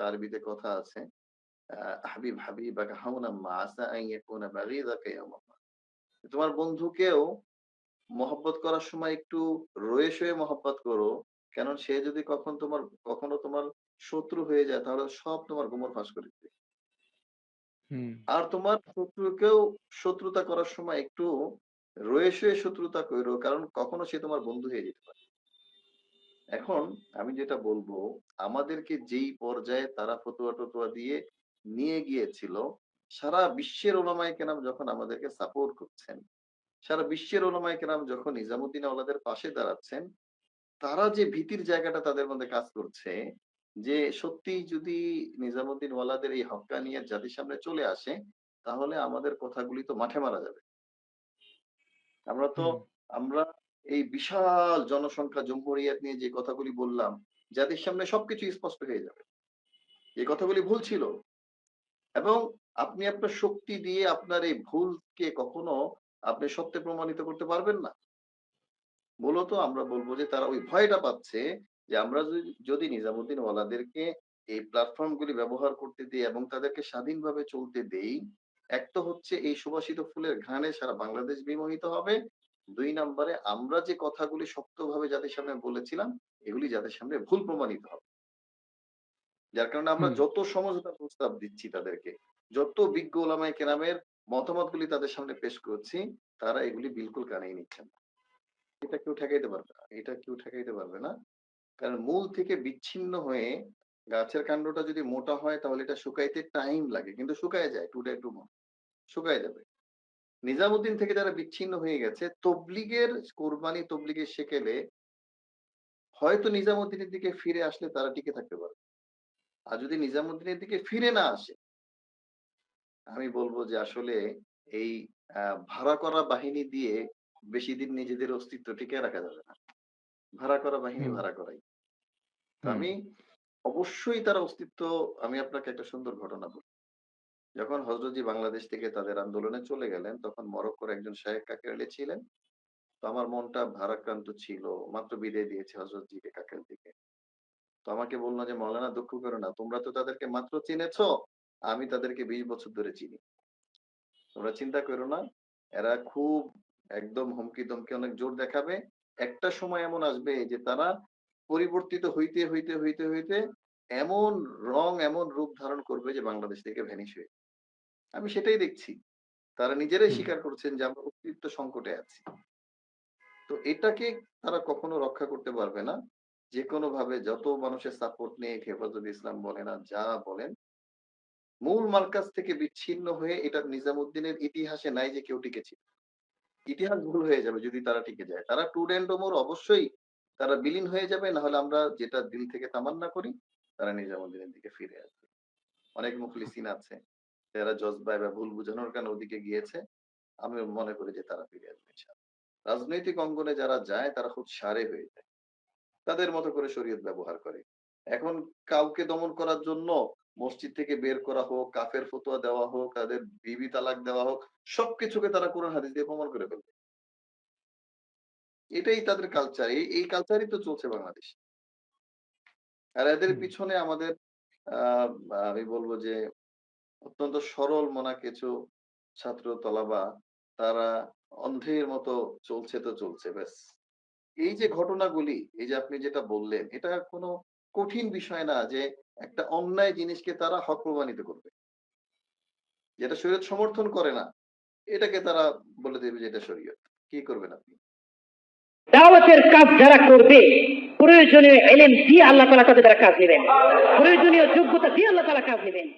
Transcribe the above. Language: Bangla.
একটা আরবিতে কথা আছে হাবিব মা। তোমার বন্ধুকেও মহব্বত করার সময় একটু রয়ে সয়ে মহব্বত করো কেন সে যদি কখন তোমার কখনো তোমার শত্রু হয়ে যায় তাহলে সব তোমার গোমর ফাঁস করে দিবে আর তোমার শত্রুকেও শত্রুতা করার সময় একটু রয়ে শুয়ে শত্রুতা করো কারণ কখনো সে তোমার বন্ধু হয়ে যেতে পারে এখন আমি যেটা বলব আমাদেরকে যেই পর্যায়ে তারা ফতুয়া টতুয়া দিয়ে নিয়ে গিয়েছিল সারা বিশ্বের ওলামায় কেনাম যখন আমাদেরকে সাপোর্ট করছেন সারা বিশ্বের ওলামায় কেরাম যখন নিজামুদ্দিন আওলাদের পাশে দাঁড়াচ্ছেন তারা যে ভীতির জায়গাটা তাদের মধ্যে কাজ করছে যে সত্যি যদি নিজামুদ্দিন ওয়ালাদের এই হক্কা নিয়ে জাতির সামনে চলে আসে তাহলে আমাদের কথাগুলি তো মাঠে মারা যাবে। আমরা তো আমরা এই বিশাল জনসংখ্যা জমহুরিয়াত নিয়ে যে কথাগুলি বললাম জাতির সামনে সবকিছু স্পষ্ট হয়ে যাবে। এই কথাগুলি ভুল ছিল। এবং আপনি আপনার শক্তি দিয়ে আপনার এই ভুলকে কখনো আপনি সত্যে প্রমাণিত করতে পারবেন না। মূলত আমরা বলব যে তারা ওই ভয়টা পাচ্ছে যে আমরা যদি- নিজামুদ্দিন ওয়ালাদেরকে এই প্ল্যাটফর্ম গুলি ব্যবহার করতে দিই এবং তাদেরকে স্বাধীনভাবে চলতে দেই, এক তো হচ্ছে এই সুবাসিত ফুলের ঘ্রাণে সারা বাংলাদেশ বিমোহিত হবে দুই নম্বরে আমরা যে কথাগুলি শক্তভাবে যাদের সামনে বলেছিলাম এগুলি যাদের সামনে ভুল প্রমাণিত হবে। যার কারণে আমরা যত সমঝোতা প্রস্তাব দিচ্ছি তাদেরকে যত বিজ্ঞ ওলামায় কেরামের মতামতগুলি তাদের সামনে পেশ করছি তারা এগুলি বিলকুল কানেই নিচ্ছেন না। এটা কেউ ঠেকাইতে পারবে না এটা কেউ ঠেকাইতে পারবে না। কারণ মূল থেকে বিচ্ছিন্ন হয়ে গাছের কাণ্ডটা যদি মোটা হয় তাহলে এটা শুকাইতে টাইম লাগে কিন্তু শুকায় যায় টু ডে টু শুকায় যাবে। নিজামুদ্দিন থেকে যারা বিচ্ছিন্ন হয়ে গেছে তবলিগের কোরবানি তবলিগের সেকেলে হয়তো নিজামুদ্দিনের দিকে ফিরে আসলে তারা টিকে থাকতে পারবে। আর যদি নিজামুদ্দিনের দিকে ফিরে না আসে আমি বলব যে আসলে এই ভাড়া করা বাহিনী দিয়ে বেশি দিন নিজেদের অস্তিত্ব টিকে রাখা যাবে না। ভাড়া করা বাহিনী ভাড়া করাই। আমি অবশ্যই তার অস্তিত্ব আমি আপনাকে একটা সুন্দর ঘটনা বলি। যখন হজরতজি বাংলাদেশ থেকে তাদের আন্দোলনে চলে গেলেন, তখন মরক্কোর একজন শাহেক কাকেরালি ছিলেন। তো আমার মনটা ভারাক্রান্ত ছিল, মাত্র বিদায় দিয়েছে হজরতজিকে কাকের দিকে তো আমাকে বলল যে, মৌলানা, দুঃখ করো না, তোমরা তো তাদেরকে মাত্র চিনেছো, আমি তাদেরকে বিশ বছর ধরে চিনি। তোমরা চিন্তা করো না, এরা খুব একদম হুমকি দমকি অনেক জোর দেখাবে। একটা সময় এমন আসবে যে, তারা পরিবর্তিত হইতে হইতে হইতে হইতে এমন রং, এমন রূপ ধারণ করবে যে, বাংলাদেশ থেকে ভ্যানিশ হয়ে। আমি সেটাই দেখছি। তারা নিজেরাই স্বীকার করছেন যে আমরা অস্তিত্ব সংকটে আছি। তো এটাকে তারা কখনো রক্ষা করতে পারবে না। যে কোনো ভাবে যত মানুষের সাপোর্ট নিয়ে হেফাজত ইসলাম বলেন আর যা বলেন মূল মার্কাজ থেকে বিচ্ছিন্ন হয়ে এটা নিজামুদ্দিনের ইতিহাসে নাই যে কেউ টিকেছিল ইতিহাস ভুল হয়ে যাবে যদি তারা টিকে যায়। তারা টু অ্যান্ড ওমর অবশ্যই তারা বিলীন হয়ে যাবে না হলে আমরা যেটা দিল থেকে তামান্না করি তারা নিজামুদ্দিনের দিকে ফিরে আসবে। অনেক মুখলিসিন আছে। যারা জজবায় বা ভুল বোঝানোর কারণে ওদিকে গিয়েছে। আমি মনে করি যে তারা ফিরে আসবে রাজনৈতিক অঙ্গনে যারা যায় তারা খুব সারে হয়ে যায়। তাদের মতো করে শরীয়ত ব্যবহার করে। এখন কাউকে দমন করার জন্য মসজিদ থেকে বের করা হোক কাফের ফতোয়া দেওয়া হোক তাদের বিবি তালাক দেওয়া হোক সবকিছুকে তারা কোরআন হাদিস দিয়ে প্রমাণ করে ফেলবে। এটাই তাদের কালচার এই এই কালচারই তো চলছে বাংলাদেশ। আর এদের পিছনে আমাদের আহ আমি বলব যে অত্যন্ত সরল মনা কিছু ছাত্র তলাবা তারা অন্ধের মতো চলছে তো চলছে, ব্যাস। এই যে ঘটনাগুলি, এই যে আপনি যেটা বললেন, এটা কোনো কঠিন বিষয় না যে একটা অন্যায় জিনিসকে তারা হক প্রমাণিত করবে। যেটা শরীয়ত সমর্থন করে না, এটাকে তারা বলে দেবে যে এটা শরীয়ত। কি করবেন আপনি? দাওয়াতের কাজ যারা করবে, প্রয়োজনীয় এলেম দিয়ে আল্লাহ তালা তাদের কাজ নেবেন। প্রয়োজনীয় যোগ্যতা দিয়ে আল্লাহ তালা কাজ নেবেন।